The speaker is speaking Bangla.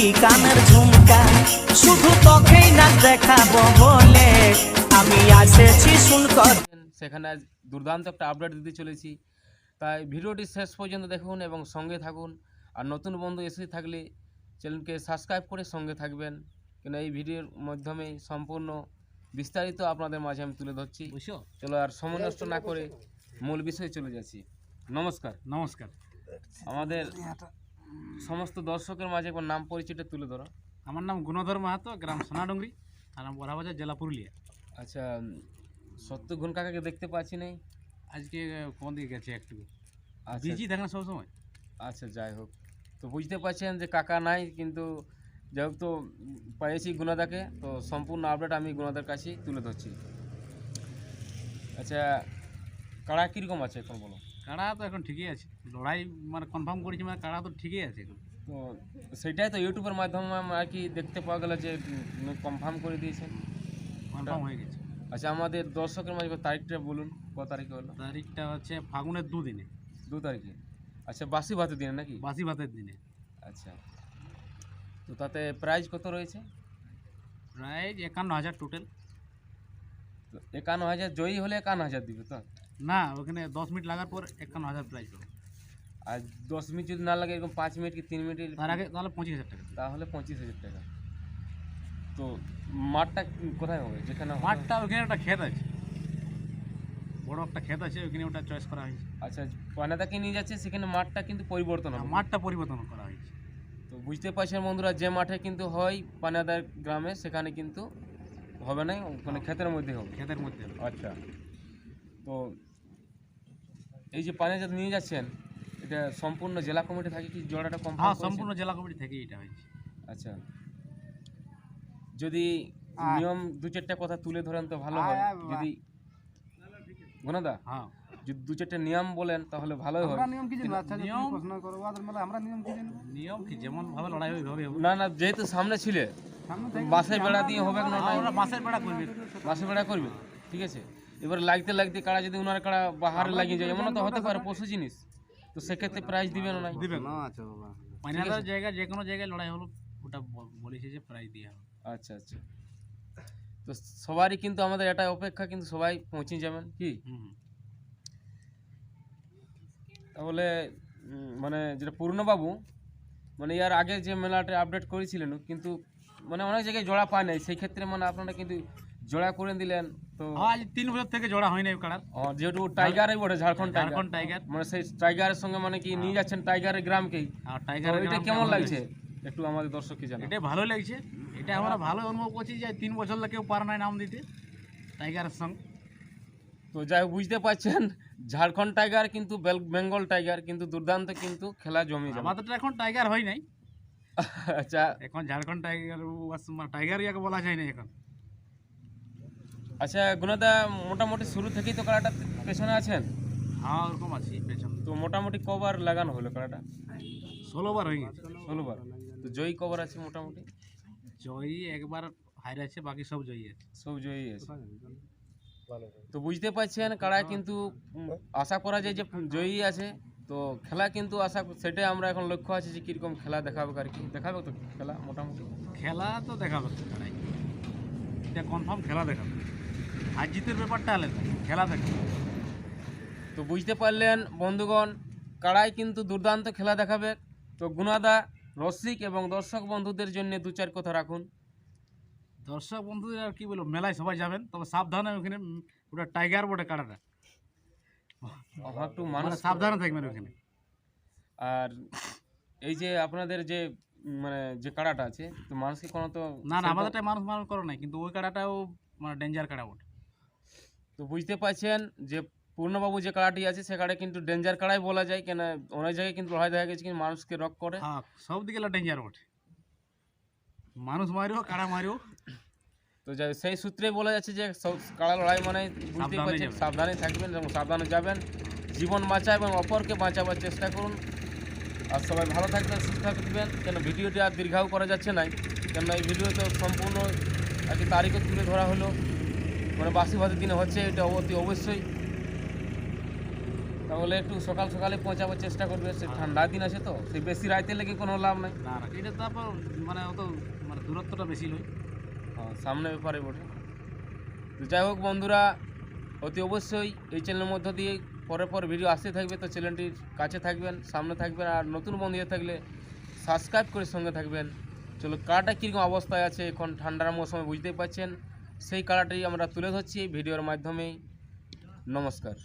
চুড়ি কানের ঝুমকা। শুধু তোকেই না দেখাবো বলে আমি এসেছি শুনকর সেখানে আজ দুর্দান্ত একটা আপডেট দিতে চলেছি। তাই ভিডিওটি শেষ পর্যন্ত দেখুন এবং সঙ্গে থাকুন। আর নতুন বন্ধু এসে থাকলে চ্যানেলকে সাবস্ক্রাইব করে সঙ্গে থাকবেন। কেন এই ভিডিওর মাধ্যমে সম্পূর্ণ বিস্তারিত আপনাদের মাঝে আমি তুলে ধরছি। বুঝছ চলো আর সময় নষ্ট না করে মূল বিষয়ে চলে যাচ্ছি। নমস্কার। নমস্কার। আমাদের সমস্ত দর্শকের মাঝে একবার নাম পরিচয়টা তুলে ধরো। আমার নাম গুণধর মাহাতো গ্রাম সোনাডুঙ্গরি থানা বড়াবাজার জেলা পুরুলিয়া। আচ্ছা সত্য ঘুন কাকাকে দেখতে পাচ্ছি নাই। আজকে কোন দিকে গেছে একটু? আচ্ছা। বিজি থাকেন সবসময় আচ্ছা যাই হোক। তো বুঝতে পারছেন যে কাকা নাই কিন্তু যাই হোক তো পেয়েছি গুণাদাকে তো সম্পূর্ণ আপডেট আমি গুণাদার কাছেই তুলে ধরছি। আচ্ছা কাড়া কীরকম আছে এখন বলো? কাড়া তো এখন ঠিকই আছে। লড়াই মানে কনফার্ম করেছি মানে কাড়া তো ঠিকই আছে এখন। তো সেটাই তো ইউটিউবের মাধ্যমে আর কি দেখতে পাওয়া গেল যে কনফার্ম করে দিয়েছেন কনফার্ম হয়ে গেছে। আচ্ছা আমাদের দর্শকের মাঝে তারিখটা বলুন ক তারিখে হলো? তারিখটা হচ্ছে ফাগুনের দুদিনে দু তারিখে। আচ্ছা বাসি ভাতের দিনে নাকি? বাসি ভাতের দিনে। আচ্ছা। তো তাতে প্রাইস কত রয়েছে? প্রায় একান্ন হাজার টোটাল একান্ন হাজার জয়ী হলে একান্ন হাজার দিবে তো? না ওখানে দশ মিনিট লাগার পর একান্ন হাজার প্রাইস পাবে আর দশ মিনিট যদি না লাগে এরকম পাঁচ মিনিট কি তিন মিনিট তার আগে তাহলে পঁচিশ হাজার টাকা। তাহলে পঁচিশ হাজার টাকা। তো মাঠটা কোথায় হবে? যেখানে মাঠটা ওখানে একটা ক্ষেত আছে। বড় একটা ক্ষেত আছে ওখানে ওটা চয়েস করা হয়েছে। আচ্ছা পানাদাকে নিয়ে যাচ্ছে সেখানে মাঠটা কিন্তু পরিবর্তন হবে। মাঠটা পরিবর্তন করা হয়েছে। তো বুঝতে পারছেন বন্ধুরা যে মাঠে কিন্তু হয় পানাদার গ্রামে সেখানে কিন্তু হবে না ওখানে ক্ষেতের মধ্যে হবে। ক্ষেতের মধ্যে আচ্ছা। তো এই যে পানি যাতে নিয়ে যাচ্ছেন এটা সম্পূর্ণ জেলা কমিটি থাকে কি জোড়াটা কম হ্যাঁ সম্পূর্ণ জেলা কমিটি থেকে এটা হয়েছে। আচ্ছা। যদি নিয়ম দু চারটা কথা তুলে ধরেন তো ভালো হয়। যদি গুণাদা হ্যাঁ। যদি দু চারটা নিয়ম বলেন তাহলে ভালোই হয়। নিয়ম কি নিয়ম নিয়ম কি? যেমন ভাবে লড়াই হবে হবে। না না যেহেতু সামনে ছিলে বাসে বেড়া দিয়ে হবে না আমরা মাসের বেড়া করবি। বাসে বেড়া করবে ঠিক আছে? এবার লাগতে লাগতে কাড়া যদি ওনার কাড়া বাহারে লাগিয়ে যায় এমন তো হতে পারে পশু জিনিস। তো সেক্ষেত্রে প্রাইজ দিবেন না দিবেন আচ্ছা বাবা। ফাইনালের জায়গায় যে কোনো জায়গায় লড়াই হলো ওটা বলেছে যে প্রাইজ দেওয়া হবে। আচ্ছা আচ্ছা। তো সবারই কিন্তু আমাদের এটা অপেক্ষা কিন্তু সবাই পৌঁছে যাবেন কি। তাহলে মানে যেটা পূর্ণবাবু মানে ইয়ার আগে যে মেলাটা আপডেট করেছিলেন কিন্তু মানে অনেক জায়গায় জোড়া পায় নাই সেই ক্ষেত্রে মানে আপনারা কিন্তু জোড়া করে দিলেন তো আজ তিন বছর থেকে জোড়া হয় না কাড়ার। ও, যেহেতু টাইগারই বটে ঝাড়খণ্ড টাইগার। ঝাড়খণ্ড টাইগার। মানে সেই টাইগারের সঙ্গে মানে কি নিয়ে যাচ্ছেন টাইগারের গ্রামকেই আর টাইগার এটা কেমন লাগছে? একটু আমাদের দর্শককে জানান এটা ভালো লাগছে। এটা আমরা ভালো অনুভব করছি যে তিন বছর লাগে কেউ পারে নাই নাম দিতে টাইগারের সঙ্গে। তো যাই বুঝতে পারছেন ঝাড়খণ্ড টাইগার কিন্তু বেঙ্গল টাইগার কিন্তু দুর্দান্ত কিন্তু খেলা জমি আমাদের তো এখন টাইগার হয় নাই। আচ্ছা। এখন ঝাড়খণ্ড টাইগার টাইগার ইয়াকে বলা যায় না এখন। আচ্ছা গুণদা মোটামুটি শুরু থেকেই তো কাড়াটা পেছনে আছেন? হ্যাঁ ওরকম আছে পেছনে। তো মোটামুটি কবার লাগানো হলো কাড়াটা ষোলো বার হয়ে গেছে। ষোলোবার। তো জয়ী কবার আছে মোটামুটি? জয়ী একবার হাইরে আছে বাকি সব জয়ী আছে। সব জয়ী আছে। তো বুঝতে পারছেন কাড়া কিন্তু আশা করা যায় যে জয়ী আছে। তো খেলা কিন্তু আশা সেটাই আমরা এখন লক্ষ্য আছে যে কীরকম খেলা দেখাবে আর কি। দেখাবে তো খেলা মোটামুটি? খেলা তো দেখাবে কনফার্ম খেলা দেখাবে। আর জিতের ব্যাপারটা আলাদা খেলা দেখাবে তো বুঝতে পারলেন বন্ধুগণ কাড়াই কিন্তু দুর্দান্ত খেলা দেখাবে। তো গুণাদা রসিক এবং দর্শক বন্ধুদের জন্য দু চার কথা রাখুন। দর্শক বন্ধুদের আর কি বলব মেলায় সবাই যাবেন তবে সাবধানে ওখানে ওটা টাইগার বটে কাটাটা আমার একটু মানে মানুষ সাবধানে থাকবেন ওখানে। আর এই যে আপনাদের যে মানে যে কাড়াটা আছে তো মানুষকে কোনো তো না না আমাদেরটা মানুষ মানুষ করো নাই কিন্তু ওই কাটাটাও মানে ডেঞ্জার কাড়া বটে তো বুঝতে পারছেন যে পূর্ণবাবু যে কাড়াটি আছে সে কাড়া কিন্তু ডেঞ্জার কাড়াই বলা যায়। কেন অনেক জায়গায় কিন্তু লড়াই দেখা গেছে কিন্তু মানুষকে রক করে। হ্যাঁ সব দিকে ডেঞ্জার বটে। মানুষ মারিও কাড়া মারিও তো সেই সূত্রেই বলা যাচ্ছে যে কাড়া লড়াই মানে সাবধানে পারছেন সাবধানে থাকবেন এবং সাবধানে যাবেন। জীবন বাঁচা এবং অপরকে বাঁচাবার চেষ্টা করুন। আর সবাই ভালো থাকবেন সুস্থ থাকবেন। কেন ভিডিওটি আর দীর্ঘাও করা যাচ্ছে না কেন এই ভিডিওতে সম্পূর্ণ কি তারিখও তুলে ধরা হলো। মানে বাসি ভাতের দিনে হচ্ছে এটা অতি অবশ্যই। তাহলে একটু সকাল সকালে পৌঁছাবার চেষ্টা করবে সে ঠান্ডা দিন আছে তো সে বেশি রাইতে লেগে কোনো লাভ নাই। না না এটা তারপর মানে অত মানে দূরত্বটা বেশি নয়। হ্যাঁ সামনে ব্যাপারে বটে। তো যাই হোক বন্ধুরা অতি অবশ্যই এই চ্যানেলের মধ্য দিয়ে পরে পর ভিডিও আসতে থাকবে তো চ্যানেলটির কাছে থাকবেন সামনে থাকবেন আর নতুন বন্ধু হয়ে থাকলে সাবস্ক্রাইব করে সঙ্গে থাকবেন। চলো কাটা কীরকম অবস্থায় আছে এখন ঠান্ডার মৌসুমে বুঝতেই পারছেন। সেই কালারটাই আমরা তুলে ধরছি এই ভিডিওর মাধ্যমেই। নমস্কার।